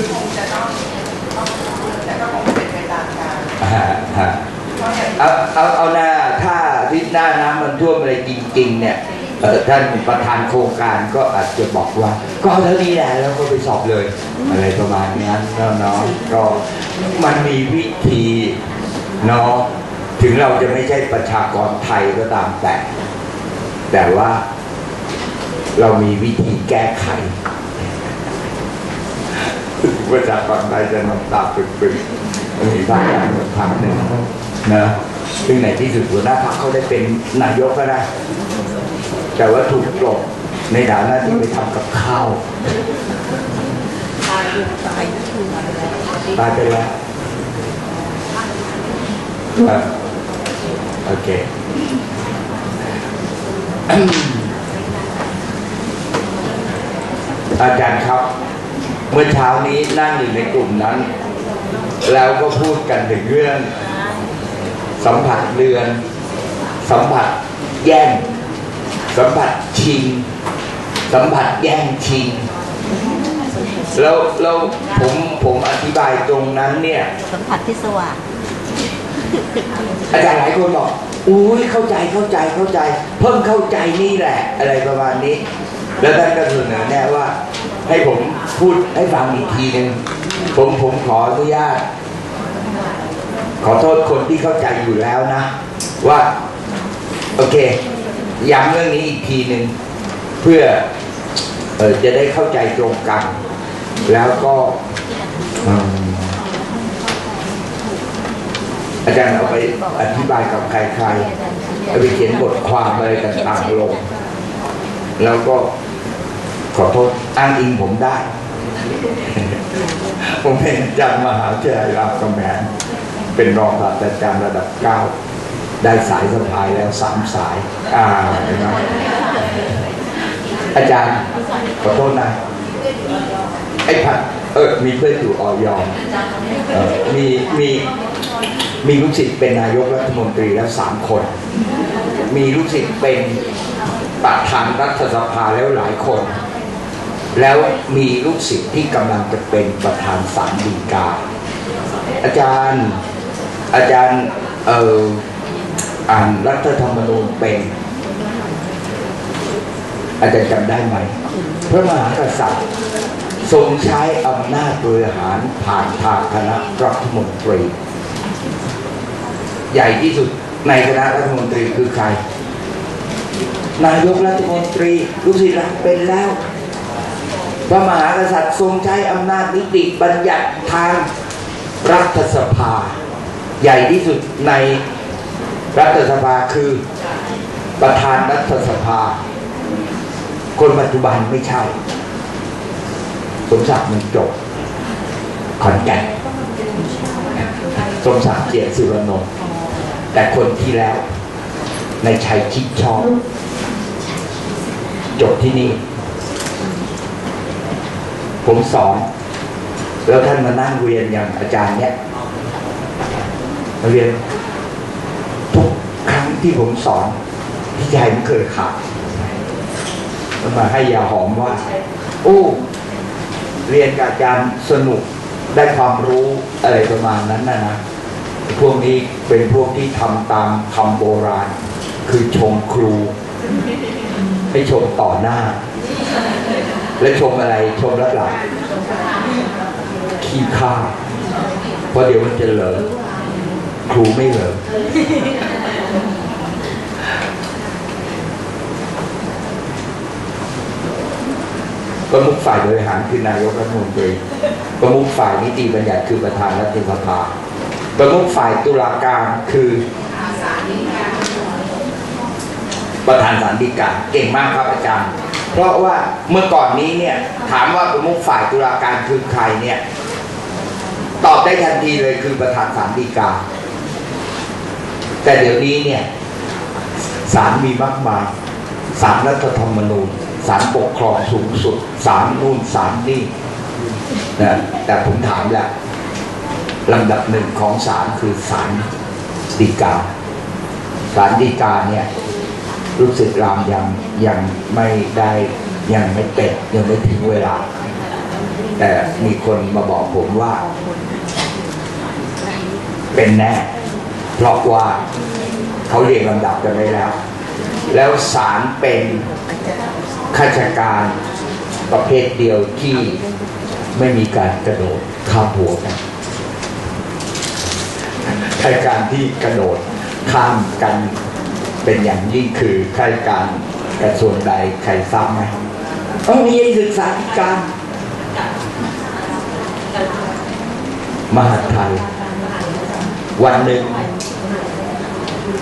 คือคงจะต้องต้องแต่ก็คงเป็นไปตามการฮะฮะเอาเอาเอาหน้าถ้าที่หน้าน้ำมันท่วมอะไรจริง ๆ เนี่ยท่านประธานโครงการก็อาจจะบอกว่า ก็เท่านี้แหละแล้วก็ไปสอบเลย อะไรประมาณนั้นเนาะเนาะก็มันมีวิธีเนาะถึงเราจะไม่ใช่ประชากรไทยก็ตามแต่ แต่ว่าเรามีวิธีแก้ไข ประชากรไทยจะน้ำตาปึกๆมันมีภาคการเมืองพรรคหนึ่งนะซึ่งในที่สุดหัวหน้าพรรคเขาได้เป็นนายกก็ได้ แต่ว่าถูกกลบในฐานะที่ไปทำกับข้าวตายอยู่ตายตายไปแล้วโอเคอาจารย์ครับ เมื่อเช้านี้นั่งอยู่ในกลุ่มนั้น แล้วก็พูดกันถึงเรื่อง สัมผัสเรือน สัมผัสแย่ง สัมผัสชิง สัมผัสแย่งชิง แล้วแล้วผมผมอธิบายตรงนั้นเนี่ย สัมผัสที่สว่างอาจารย์หลายคนบอกอุ้ยเข้าใจเข้าใจเข้าใจ เพิ่งเข้าใจนี่แหละ อะไรประมาณนี้ แล้วท่านก็เสนอแน่ว่า ให้ผมพูดให้ฟังอีกทีหนึ่งผมผมขออนุญาต ขอโทษคนที่เข้าใจอยู่แล้วนะ ว่า โอเคย้ำเรื่องนี้อีกทีหนึ่งเพื่อออจะได้เข้าใจตรงกัน แล้วก็อาจารย์เอาไปอธิบายกับใครๆเอาไปเขียนบทความอะไรต่างๆลง แล้วก็ อโทษอ้างอิงผมได้ ผมเป็นอาจารย์มหาวิทยาลัยรามคำแหงเป็นรองศาสตราจารย์ระดับเก้าได้สายสะพายแล้วสามสาย อ่าเห็นไหมอาจารย์ขอโทษนะไอ้ผัดเออมีเพื่อนอยู่ออยอมมีมีมีลูกศิษย์เป็นนายกรัฐมนตรีแล้วสามคน มีลูกศิษย์เป็นประธานรัฐสภาแล้วหลายคน แล้วมีลูกศิษย์ที่กำลังจะเป็นประธานศาลฎีกา อาจารย์อาจารย์เอ่ออ่านรัฐธรรมนูญเป็น อาจารย์จำได้ไหมพระมหากษัตริย์ทรงใช้อำนาจบริหารผ่านทางคณะรัฐมนตรี ใหญ่ที่สุดในคณะรัฐมนตรีคือใคร นายกรัฐมนตรีลูกศิษย์รักเป็นแล้ว พระมหากษัตริย์ทรงใช้อำนาจนิติบัญญัติทางรัฐสภา ใหญ่ที่สุดในรัฐสภาคือประธานรัฐสภา คนปัจจุบันไม่ใช่ สมศักดิ์มันจบขอนแก่นสมศักดิ์เกียรสุรนนท์แต่คนที่แล้วในชัยคิดชอบ จบที่นี่ ผมสอน แล้วท่านมานั่งเรียนอย่างอาจารย์เนี้ยมาเรียนทุกครั้งที่ผมสอนพี่ชายไม่เคยขาดมันมาให้ยาหอมว่า โอ้เรียนกับอาจารย์สนุกได้ความรู้อะไรประมาณนั้นนะนะพวกนี้เป็นพวกที่ทำตามคำโบราณ คือชมครู ให้ชมต่อหน้า และชมอะไรชมรับหลังขี้ข้าเพราะเดี๋ยวมันจะเหลิมครูไม่เหลิมประมุขฝ่ายบริหารคือนายกรัฐมนตรีประมุขฝ่ายนิติบัญญัติคือประธานรัฐสภาประมุขฝ่ายตุลาการคือ ประธานศาลฎีกาเก่งมากครับอาจารย์ เพราะว่าเมื่อก่อนนี้เนี่ยถามว่าประมุขฝ่ายตุลาการคือใครเนี่ยตอบได้ทันทีเลยคือประธานศาลฎีกา แต่เดี๋ยวนี้เนี่ยศาลมีมากมายศาลรัฐธรรมนูญศาลปกครองสูงสุดศาลนู่นศาลนี่นะแต่ผมถามแหละลำดับหนึ่งของศาลคือศาลฎีกาศาลฎีกาเนี่ย รู้สึกรามยังยังไม่ได้ยังไม่เป็ดยังไม่ถึงเวลา แต่มีคนมาบอกผมว่า เป็นแน่ เพราะว่าเขาเรียงลำดับกันไว้แล้ว แล้วศาลเป็นข้าราชการประเภทเดียวที่ไม่มีการกระโดดข้ามหัวกันข้ารการที่กระโดดข้ามกัน เป็นอย่างยิ่งคือข้าราชการกระทรวงใดใครทราบไหมต้องมีศึกษาธิการ มหาดไทย วันหนึ่ง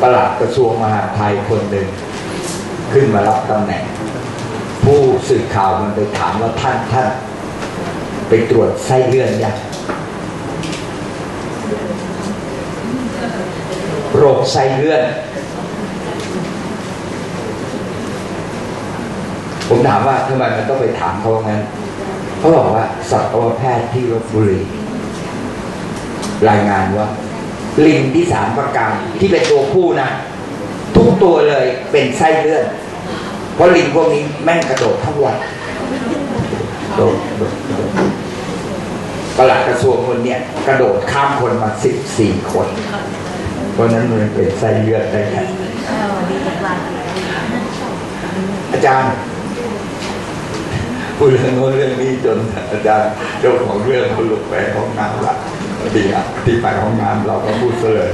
ประหลัดกระทรวงมหาดไทยคนหนึ่ง ขึ้นมารับตำแหน่ง ผู้สื่อข่าวมันไปถามว่าท่านท่าน ไปตรวจไส้เลื่อนยังโรคไส้เลื่อน ผมถามว่าทำไมมันต้องไปถามเขางั้นเขาบอกว่าสัตวแพทย์ที่ลบบุรีรายงานว่า ลิงที่สามประการที่เป็นตัวผู้นะทุกตัวเลยเป็นไส้เลื่อน เพราะลิงพวกนี้แม่งกระโดดทั้งวันโดดโดดโดดประหลัดกระทรวงคนเนี้ยกระโดดข้ามคนมาสิบสี่คน เพราะนั้นมันเป็นไส้เลือนได้ไงอาจารย์ พูดเรื่องโน้นเรื่องนี้จนอาจารย์เจ้าของเรื่องเขาลุกไปห้องน้ำละดีอะที่ไปห้องน้ำเราก็พูดเลย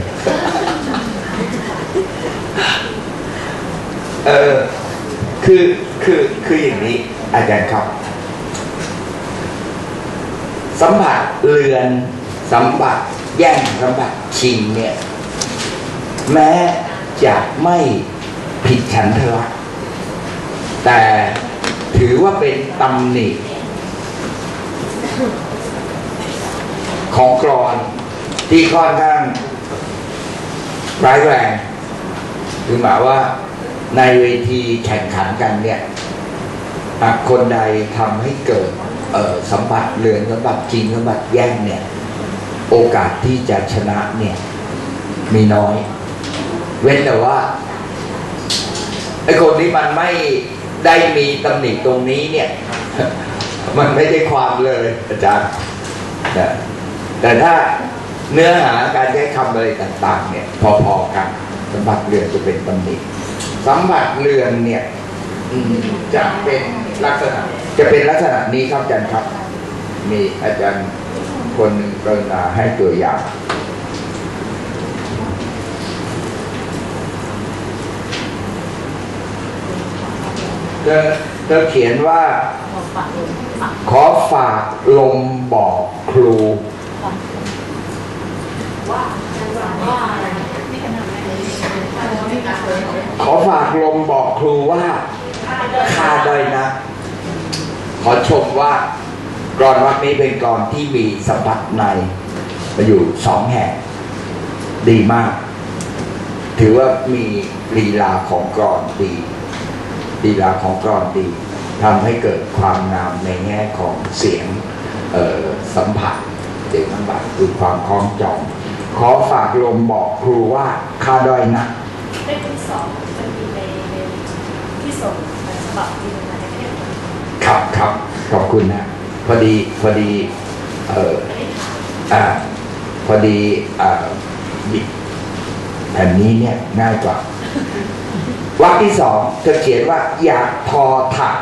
เออคือคือคืออย่างนี้อาจารย์ครับ สัมผัสเรือนสัมผัสแย่งสัมผัสชิงเนี่ย แม้จะไม่ผิดฉันทละแต่ ถือว่าเป็นตำหนิของกรอนที่ค่อนข้างร้ายแรงคือหมายว่าในเวทีแข่งขันกันเนี่ยหากคนใดทำให้เกิดสัมผัสเรือนสัมผัสจริงสัมผัสแย่งเนี่ย โอกาสที่จะชนะเนี่ย มีน้อย เว้นแต่ว่าไอ้คนที่มันไม่ ได้มีตำหนิตรงนี้เนี่ย มันไม่ได้ความเลยอาจารย์นะแต่ถ้าเนื้อหาการใช้คำอะไรต่างๆ เนี่ย พอๆกันสัมผัสเรือนจะเป็นตำหนิสัมผัสเรือนเนี่ยจะเป็นลักษณะ จะเป็นลักษณะนี้ครับอาจารย์ครับ มีอาจารย์คนหนึ่งกรุณาให้ตัวอย่าง ธอเธอเขียนว่า ขอฝากลมบอกครูขอฝากลมบอกครูว่าข้าด้อยนะ ขอชมว่ากรอนวัดนี้เป็นกรอนที่มีสัมผัสในมาอยู่สองแห่ง ดีมาก ถือว่ามีลีลาของกรอนดี ลีลาของกรอนดีทำให้เกิดความงามในแง่ของเสียงเอ่อสัมผัสเสียงสัมผัสคือความคล้องจอง ขอฝากลมบอกครูว่าข้าด้อยนะเล่มที่สองจะมีในในที่ส่งฉบับจริงมาจากเทพครับครับขอบคุณนะพอดีพอดีเอ่ออ่าพอดีอ่าหยิบแผ่นนี้เนี่ยง่ายกว่า วรรคที่สองเธอเขียนว่าอยากทอถัก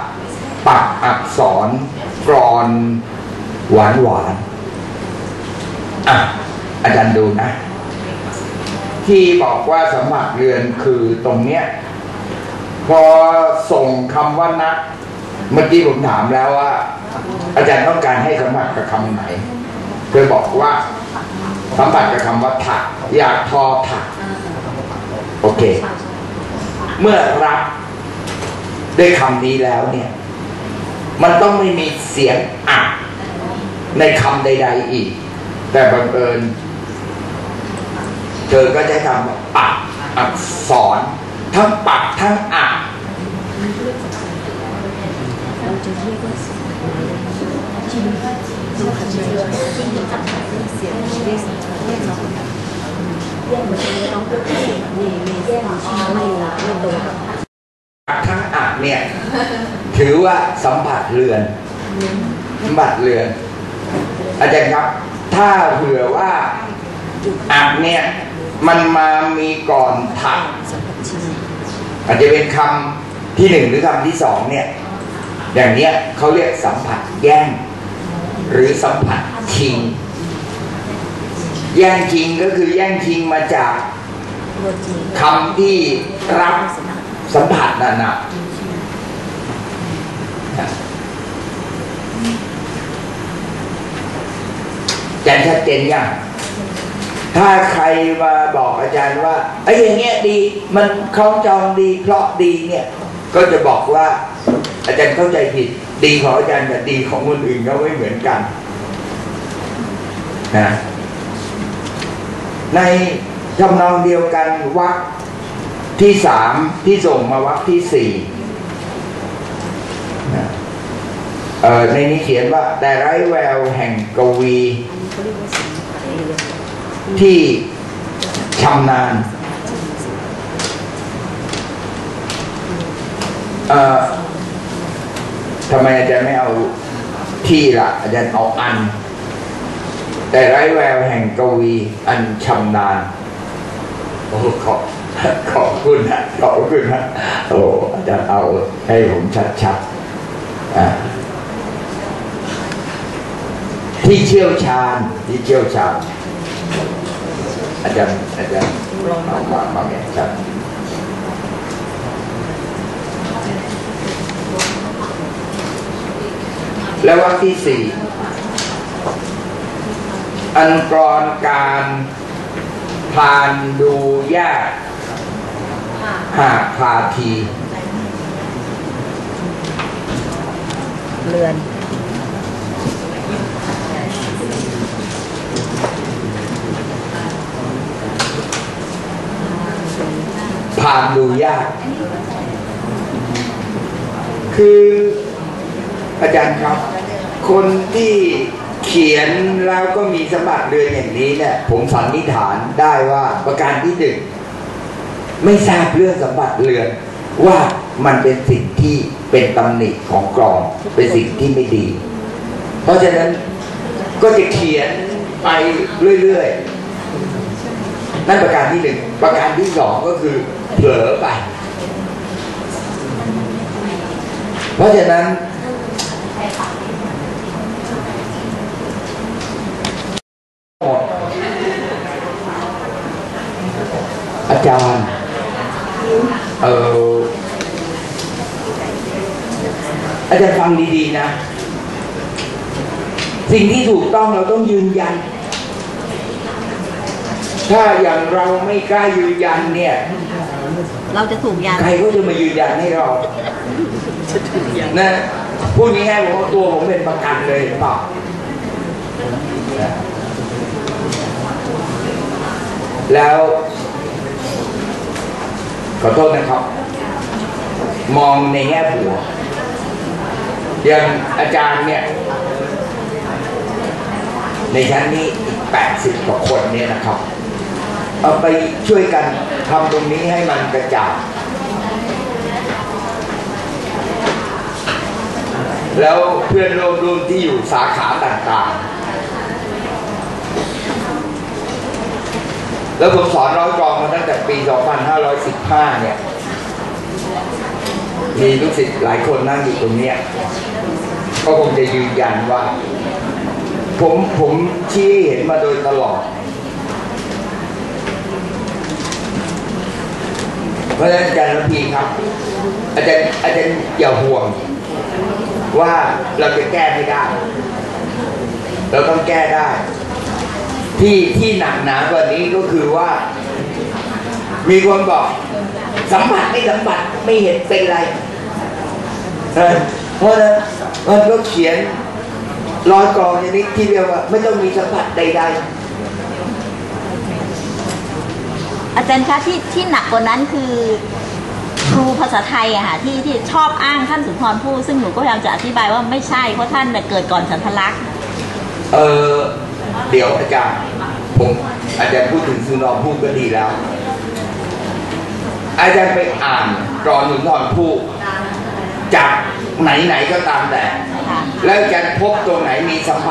ปักอักษรกรอนหวานหวานอะอาจารย์ดูนะ ที่บอกว่าสมัครเรือนคือตรงเนี้ย พอส่งคำว่านัก เมื่อกี้ผมถามแล้วว่า อาจารย์ต้องการให้สมผัสกับคำไหนเคยบอกว่าสมผัสกับคำว่าถัก อยากทอถัก โอเค เมื่อรับด้วยคำนี้แล้วเนี่ย มันต้องไม่มีเสียงอักในคำใด ๆอีก แต่บังเอิญเธอก็ใช้คำปักอักษรทั้งปักทั้งอักเเนี่ยถือว่าสัมผัสเรือนสัมผัสเรือน อาจารย์ครับ ถ้าเผื่อว่าอักเนี่ย มันมามีก่อนถัก อาจจะเป็นคำที่หนึ่งหรือคำที่สองเนี่ย อย่างเนี้ยเขาเรียกสัมผัสแย่ง หรือสัมผัสชิง แย่งชิงก็คือแย่งชิงมาจากคำที่รับสัมผัสนั่นนะ อาจารย์ชัดเจนยังถ้าใครมาบอกอาจารย์ว่าไอ้อย่างเงี้ยดี มันคล้องจองดีเพราะดีเนี่ย ก็จะบอกว่า อาจารย์เข้าใจผิด ดีของอาจารย์กับดีของคนอื่นก็ไม่เหมือนกันนะในทำนองเดียวกันวรรคที่สามที่ส่งมาวรรคที่สี่นะเอ่อ ในนี้เขียนว่า แต่ไร้แววแห่งกวี ที่ชำนาญทำไมอาจารย์ไม่เอาที่ละอาจารย์เอาอัน แต่ไร้แววแห่งกวีอันชำนาญโอ้ขอบขอบคุณนะขอบคุณนะโอ้อาจารย์เอาให้ผมชัดๆอ่า ที่เชี่ยวชาญที่เชี่ยวชาญอาจารย์อาจารย์มามามาเนี่ครับและวรรคที่สี่อันกรการผ่านดูยากหากพาที เรือน ผ่านดูยาก คืออาจารย์ครับ คนที่เขียนแล้วก็มีสมบัติเรือนอย่างนี้เนี่ย ผมสันนิษฐานได้ว่าประการที่หนึ่งไม่ทราบเรื่องสมบัติเรือนว่ามันเป็นสิ่งที่เป็นตำหนิของกรอนเป็นสิ่งที่ไม่ดี เพราะฉะนั้นก็จะเขียนไปเรื่อยๆ นั่นประการที่หนึ่งประการที่สองก็คือ เผลอไป เพราะฉะนั้น อาจารย์ เอออาจารย์ฟังดีๆนะ สิ่งที่ถูกต้องเราต้องยืนยัน ถ้าอย่างเราไม่กล้ายืนยันเนี่ย เราจะถูกยันใครก็จะมายืนยันให้เรานะพูดง่ายๆผมว่าตัวผมเป็นประกันเลยเปล่านะแล้วขอโทษนะครับ มองในแง่บวกอย่างอาจารย์เนี่ย ในชั้นนี้อีก80 กว่าคนเนี่ยนะครับ เอาไปช่วยกันทำตรงนี้ให้มันกระจ่างแล้วเพื่อนร่วมรุ่นที่อยู่สาขาต่างๆ แล้วผมสอนร้อยกรองมาตั้งแต่ปี 2515 เนี่ย มีลูกศิษย์หลายคนนั่งอยู่ตรงเนี้ยก็คงจะยืนยันว่า ผมผมชี้เห็นมาโดยตลอด เพราะฉะนั้นอาจารย์ระพีครับ อาจารย์อาจารย์อย่าห่วง ว่าเราจะแก้ไม่ได้ เราต้องแก้ได้ ที่ที่หนักหนากว่านี้ก็คือว่า มีคนบอกสัมผัสไม่สัมผัสไม่เห็นเป็นไรเพราะฉะนั้นมันก็เขียนร้อยกรองอย่างนี้ที่เรียกว่า ไม่ต้องมีสัมผัสใด อาจารย์คะที่ที่หนักกว่านั้นคือ ครูภาษาไทยอะค่ะที่ที่ชอบอ้างท่านสุนทรภู่ซึ่งหนูก็พยายามจะอธิบายว่าไม่ใช่เพราะท่านน่ะเกิดก่อนฉันทลักษณ์ๆเออเดี๋ยวอาจารย์ผมอาจารย์พูดถึงสุนทรภู่ก็ดีแล้ว อาจารย์ไปอ่านกรอนสุนทรภู่จากไหนๆก็ตามแต่ ค่ะ แล้วอาจารย์พบตรงไหนมีสัมผัส